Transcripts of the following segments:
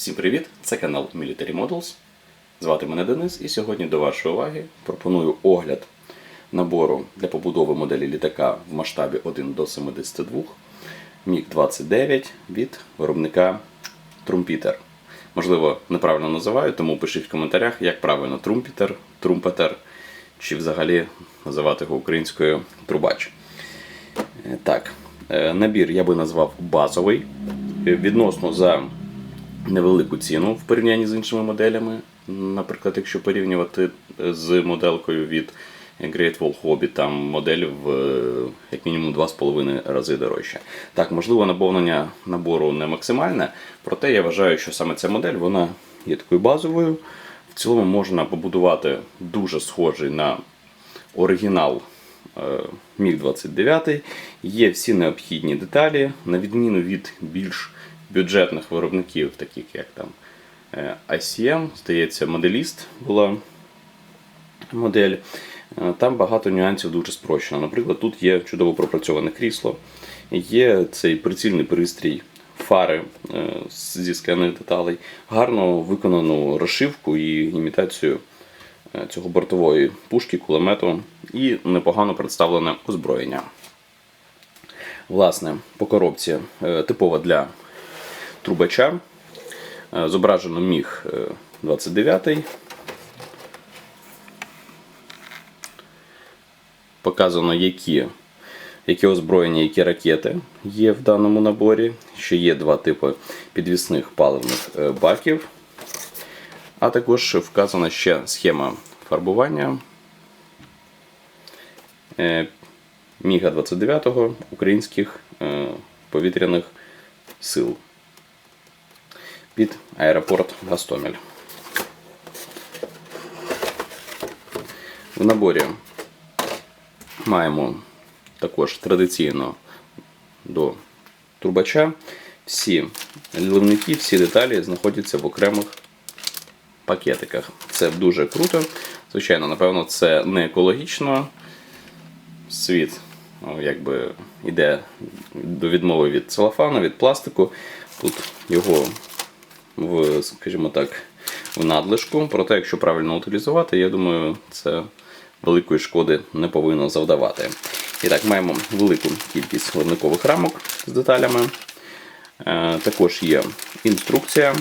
Всім привіт! Це канал Military Models. Звати мене Денис, і сьогодні до вашої уваги пропоную огляд набору для побудови моделі літака в масштабі 1 до 72 MiG-29 від виробника Trumpiter. Можливо, неправильно називаю, тому пишіть в коментарях, як правильно Трумпітер, Трумпетер, чи взагалі називати його українською трубач. Е, Так, е, набір я би назвав базовий. Відносно за невелику ціну в порівнянні з іншими моделями. Наприклад, якщо порівнювати е, з моделкою від Great Wall Hobby, там модель в е, як мінімум 2,5 рази дорожча. Так, можливо, наповнення набору не максимальне, проте я вважаю, що саме ця модель вона є такою базовою. В цілому можна побудувати дуже схожий на оригінал е, Міг-29. Є всі необхідні деталі, на відміну від більш бюджетних виробників, таких як там е, ICM, здається, моделіст була модель. Е, Там багато нюансів дуже спрощено. Наприклад, тут є чудово пропрацьоване крісло, є цей прицільний пристрій, фари е, зі скляних деталей, гарно виконану розшивку і імітацію цього бортової пушки, кулемету і непогано представлене озброєння. Власне, по коробці типова для трубача. Е, Зображено міг е, 29. Показано, які, які озброєння, які ракети є в даному наборі. Що є два типи підвісних паливних е, баків. А також вказана ще схема фарбування е, Міга 29 українських е, повітряних сил під аеропорт Гастомель. В наборі маємо також традиційно до трубача. Всі ливники, всі деталі знаходяться в окремих пакетиках. Це дуже круто. Звичайно, напевно, це не екологічно. Світ о, якби йде до відмови від целофану, від пластику. Тут його в, скажімо так, в надлишку. Проте, якщо правильно утилізувати, я думаю, це великої шкоди не повинно завдавати. І так, маємо велику кількість ливникових рамок з деталями. Е, Також є інструкція.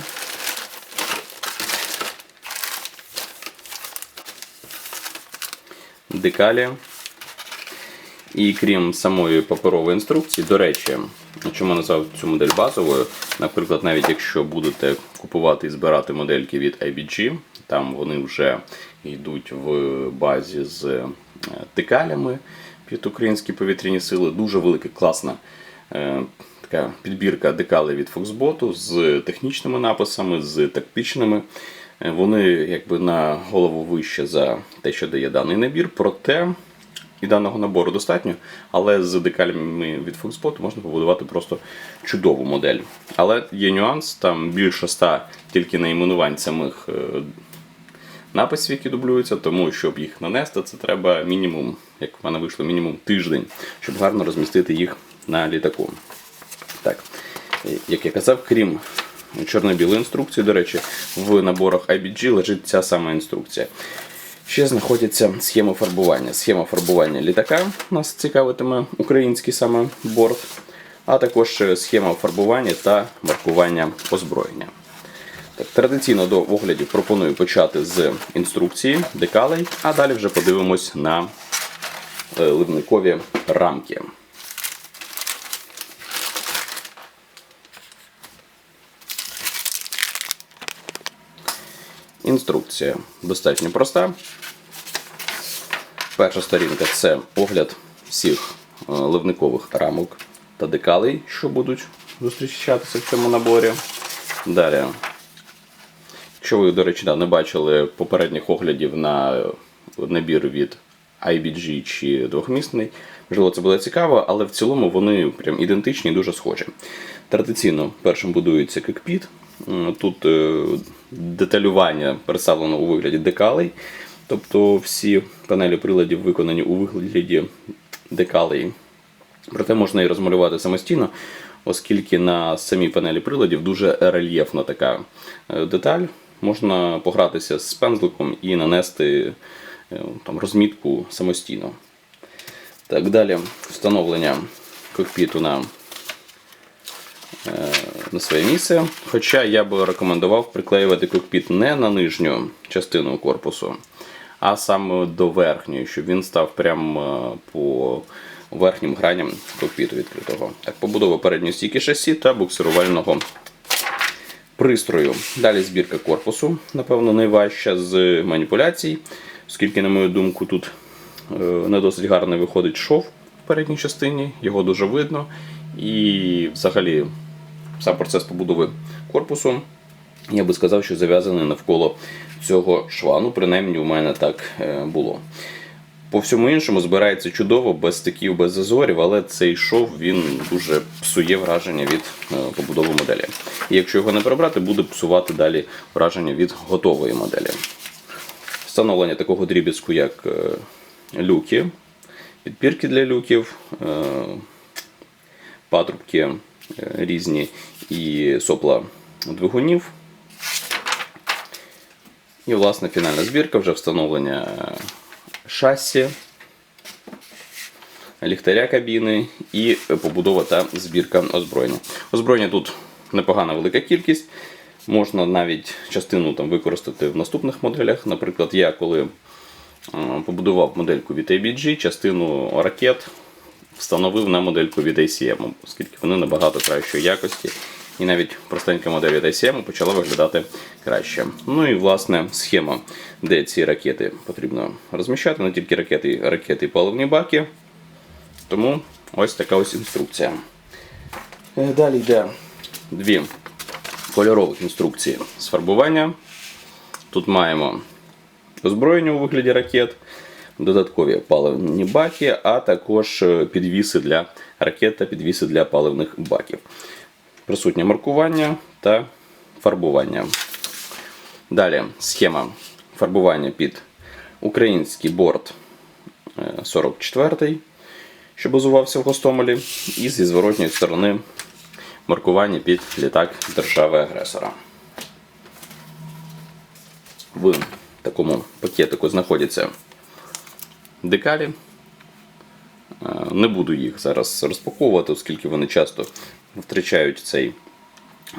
Декалі. І крім самої паперової інструкції, до речі, чому назвав цю модель базовою, наприклад, навіть якщо будете купувати і збирати модельки від IBG, там вони вже йдуть в базі з е, декалями під українські повітряні сили. Дуже велика, класна е, така підбірка декалей від Foxbot з технічними написами, з тактичними. Е, Вони якби на голову вище за те, що дає даний набір, проте і даного набору достатньо, але з декалями від Foxbot можна побудувати просто чудову модель. Але є нюанс, там більше ста тільки найменувань самих е, написів, які дублюються, тому щоб їх нанести, це треба мінімум, як в мене вийшло, мінімум тиждень, щоб гарно розмістити їх на літаку. Так, е, як я казав, крім чорно-білої інструкції, до речі, в наборах IBG лежить ця сама інструкція. Ще знаходяться схеми фарбування. Схема фарбування літака нас цікавитиме український саме борт, а також е, схема фарбування та маркування озброєння. Так, традиційно до оглядів пропоную почати з інструкції, декалей, а далі вже подивимось на е, ливникові рамки. Інструкція достатньо проста. Перша сторінка це огляд всіх е, ливникових рамок та декалей, що будуть зустрічатися в цьому наборі. Далі, якщо ви, до речі, не бачили попередніх оглядів на набір від IBG чи двохмісний, можливо, це буде цікаво, але в цілому вони прям ідентичні і дуже схожі. Традиційно першим будується кокпіт. Тут е, деталювання представлено у вигляді декалей. Тобто всі панелі приладів виконані у вигляді декалей. Проте можна і розмалювати самостійно. оскільки на самій панелі приладів дуже рельєфна така е, деталь. Можна погратися з пензликом і нанести е, там, розмітку самостійно. Так, далі встановлення кокпіту на, на своє місце. Хоча я би рекомендував приклеювати кокпіт не на нижню частину корпусу, а саме до верхньої, щоб він став прямо е, по верхнім граням кокпіту відкритого. Так, побудова передньої стійки шасі та буксирувального пристрою. Далі збірка корпусу, напевно, найважча з маніпуляцій, оскільки, на мою думку, тут е, не досить гарно виходить шов в передній частині, його дуже видно. І взагалі сам процес побудови корпусу, я би сказав, що зав'язаний навколо цього шва. Ну, принаймні, у мене так е, було. По всьому іншому збирається чудово, без стиків, без зазорів, але цей шов він дуже псує враження від е, побудови моделі. І якщо його не прибрати, буде псувати далі враження від готової моделі. Встановлення такого дріб'язку, як е, люки, підпірки для люків, патрубки різні і сопла двигунів. І, власне, фінальна збірка вже встановлення шасі, ліхтаря кабіни і побудова та збірка озброєння. Озброєння тут непогана велика кількість. Можна навіть частину там використати в наступних моделях. Наприклад, я коли е, побудував модельку від ABG, частину ракет встановив на модельку від ACM, оскільки вони набагато кращої якості. І навіть простенька модель від ACM почала виглядати краще. Ну і власне схема, де ці ракети потрібно розміщати, не тільки ракети, ракети і паливні баки. Тому ось така ось інструкція. Е, Далі йде дві кольорових інструкції з фарбування. Тут маємо озброєння у вигляді ракет, додаткові паливні баки, а також е, підвіси для ракет та підвіси для паливних баків. Присутнє маркування та фарбування. Далі схема фарбування під український борт е, 44 що базувався в Гостомелі, і зі зворотньої сторони маркування під літак держави-агресора. В такому пакетику знаходяться декалі. Е, Не буду їх зараз розпаковувати, оскільки вони часто втрачають цей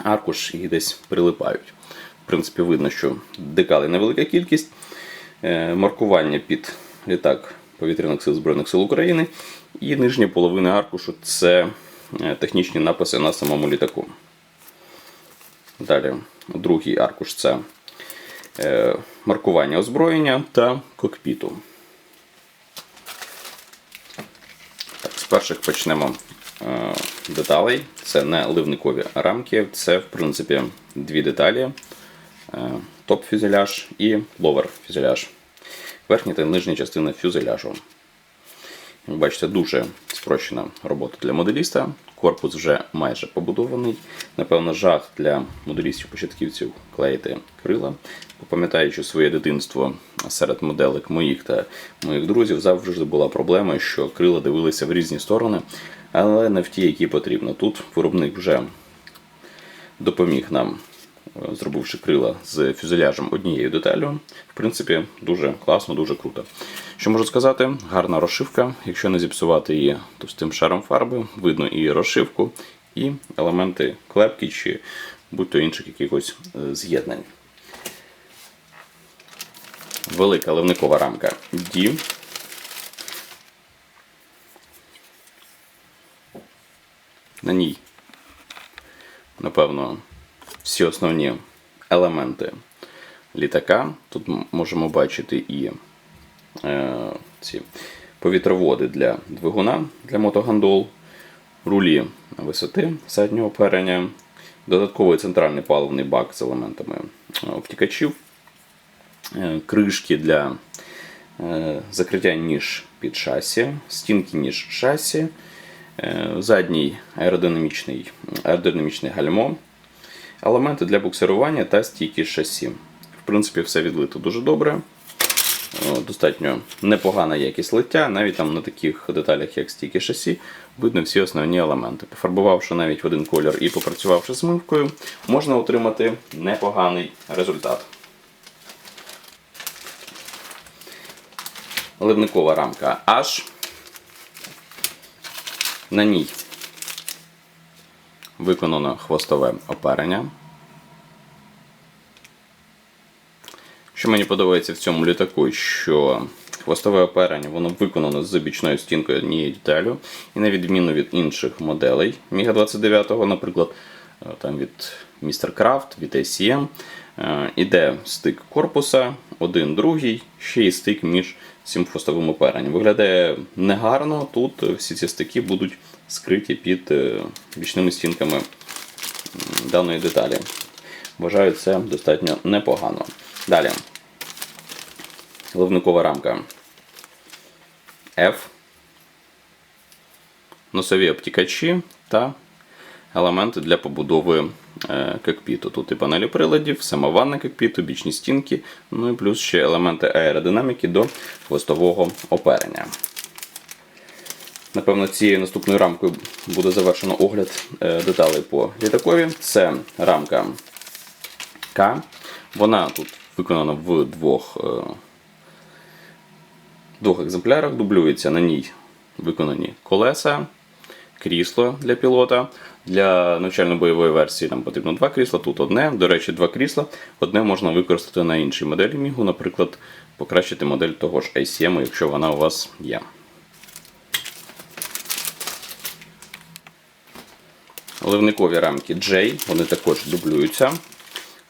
аркуш і десь прилипають. В принципі, видно, що декалей невелика кількість. Е, Маркування під літак повітряних сил Збройних сил України. І нижня половина аркушу це е, технічні написи на самому літаку. Далі, другий аркуш це маркування озброєння та кокпіту. Так, з перших почнемо е, деталей. Це не ливникові рамки, це, в принципі, дві деталі: е, топ-фюзеляж і ловер-фюзеляж. Верхня та нижня частина фюзеляжу. Бачите, дуже спрощена робота для моделіста. Корпус вже майже побудований. Напевно, жах для моделістів-початківців клеїти крила. Пам'ятаючи своє дитинство серед моделек моїх та моїх друзів, завжди була проблема, що крила дивилися в різні сторони, але не в ті, які потрібно. Тут виробник вже допоміг нам, зробивши крила з фюзеляжем однією деталлю. В принципі, дуже класно, дуже круто. Що можу сказати? Гарна розшивка. Якщо не зіпсувати її товстим шаром фарби, видно і розшивку, і елементи клепки чи будь-то інших якихось е, з'єднань. Велика ливникова рамка D. На ній, напевно, всі основні елементи літака. Тут можемо бачити і е, ці повітроводи для двигуна для мотогандол, рулі висоти заднього оперення, додатковий центральний паливний бак з елементами е, обтікачів, е, кришки для е, закриття ніж під шасі, стінки ніж шасі, е, задній аеродинамічний, аеродинамічне гальмо, елементи для буксирування та стійки шасі. В принципі, все відлито дуже добре. достатньо непогана якість лиття, навіть там на таких деталях, як стійки шасі, видно всі основні елементи. Пофарбувавши навіть в один колір і попрацювавши з мивкою, можна отримати непоганий результат. Ливникова рамка H. На ній виконано хвостове оперення. Що мені подобається в цьому літаку, що хвостове оперення воно виконано з бічною стінкою однією деталю, і на відміну від інших моделей Міга 29, наприклад, е, там від Mr. Craft, від ACM, е, іде стик корпуса, один другий, ще й стик між цим хвостовим оперенням. Виглядає негарно, тут всі ці стики будуть скриті під е, бічними стінками даної деталі. Вважаю це достатньо непогано. Далі. Ливникова рамка F. Носові обтікачі та елементи для побудови е, кокпіту. Тут і панелі приладів, сама ванна кокпіту, бічні стінки, ну і плюс ще елементи аеродинаміки до хвостового оперення. Напевно, цією наступною рамкою буде завершено огляд е, деталей по літакові. Це рамка К. Вона тут виконана в двох, е, двох екземплярах, дублюється на ній виконані колеса, крісло для пілота. Для навчально-бойової версії нам потрібно два крісла, тут одне. До речі, два крісла. Одне можна використати на іншій моделі Мігу, наприклад, покращити модель того ж ICM, якщо вона у вас є. Ливникові рамки J, вони також дублюються.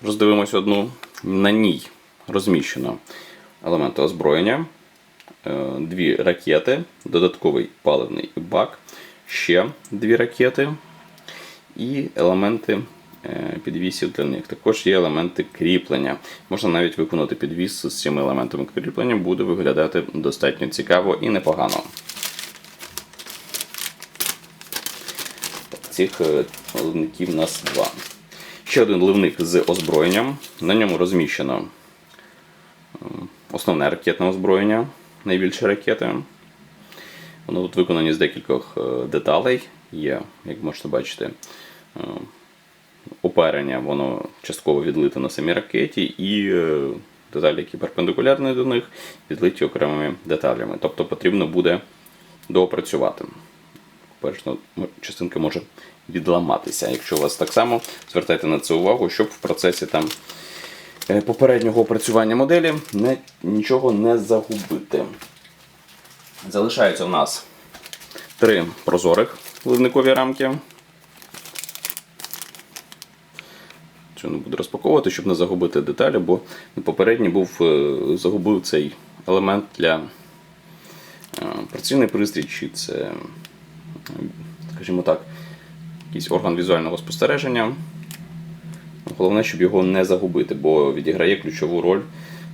Роздивимось одну. На ній розміщено елементи озброєння, е, дві ракети, додатковий паливний бак, ще дві ракети і елементи е, підвісів для них. Також є елементи кріплення. Можна навіть виконати підвіс з цими елементами кріплення, буде виглядати достатньо цікаво і непогано. Цих е, ливників у нас два. Ще один ливник з озброєнням. На ньому розміщено е, основне ракетне озброєння, найбільші ракети. Воно тут виконані з декількох е, деталей. Є, як можете бачити, оперення, воно частково відлите на самій ракеті, і деталі, які перпендикулярні до них, відлиті окремими деталями. Тобто потрібно буде доопрацювати. Перша частинка може відламатися. Якщо у вас так само, звертайте на це увагу, щоб в процесі там е, попереднього опрацювання моделі не, нічого не загубити. Залишається у нас три прозорих ливникові рамки. Цю не буду розпаковувати, щоб не загубити деталі, бо попередній був е, загубив цей елемент для е, працівний пристрій, чи це, скажімо так, якийсь орган візуального спостереження. Головне, щоб його не загубити, бо відіграє ключову роль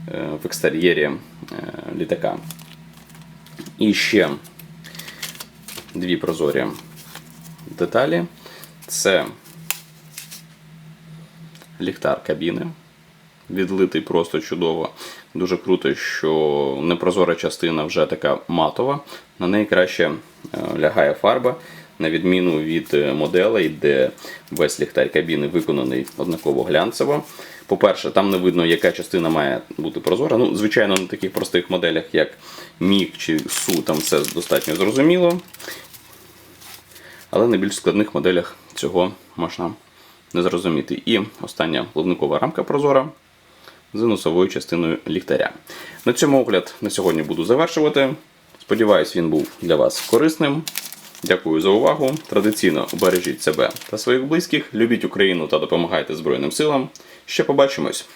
е, в екстер'єрі е, літака. І ще дві прозорі деталі. Це ліхтар кабіни. Відлитий просто чудово. Дуже круто, що непрозора частина вже така матова. На неї краще е, лягає фарба, на відміну від е, моделей, де весь ліхтар кабіни виконаний однаково глянцево. По-перше, там не видно, яка частина має бути прозора. Ну, звичайно, на таких простих моделях, як Міг чи Су, там все достатньо зрозуміло. Але на більш складних моделях цього можна не зрозуміти. І остання плавникова рамка прозора з носовою частиною ліхтаря. На цьому огляд на сьогодні буду завершувати. Сподіваюсь, він був для вас корисним. Дякую за увагу. Традиційно бережіть себе та своїх близьких, любіть Україну та допомагайте Збройним силам. Ще побачимось!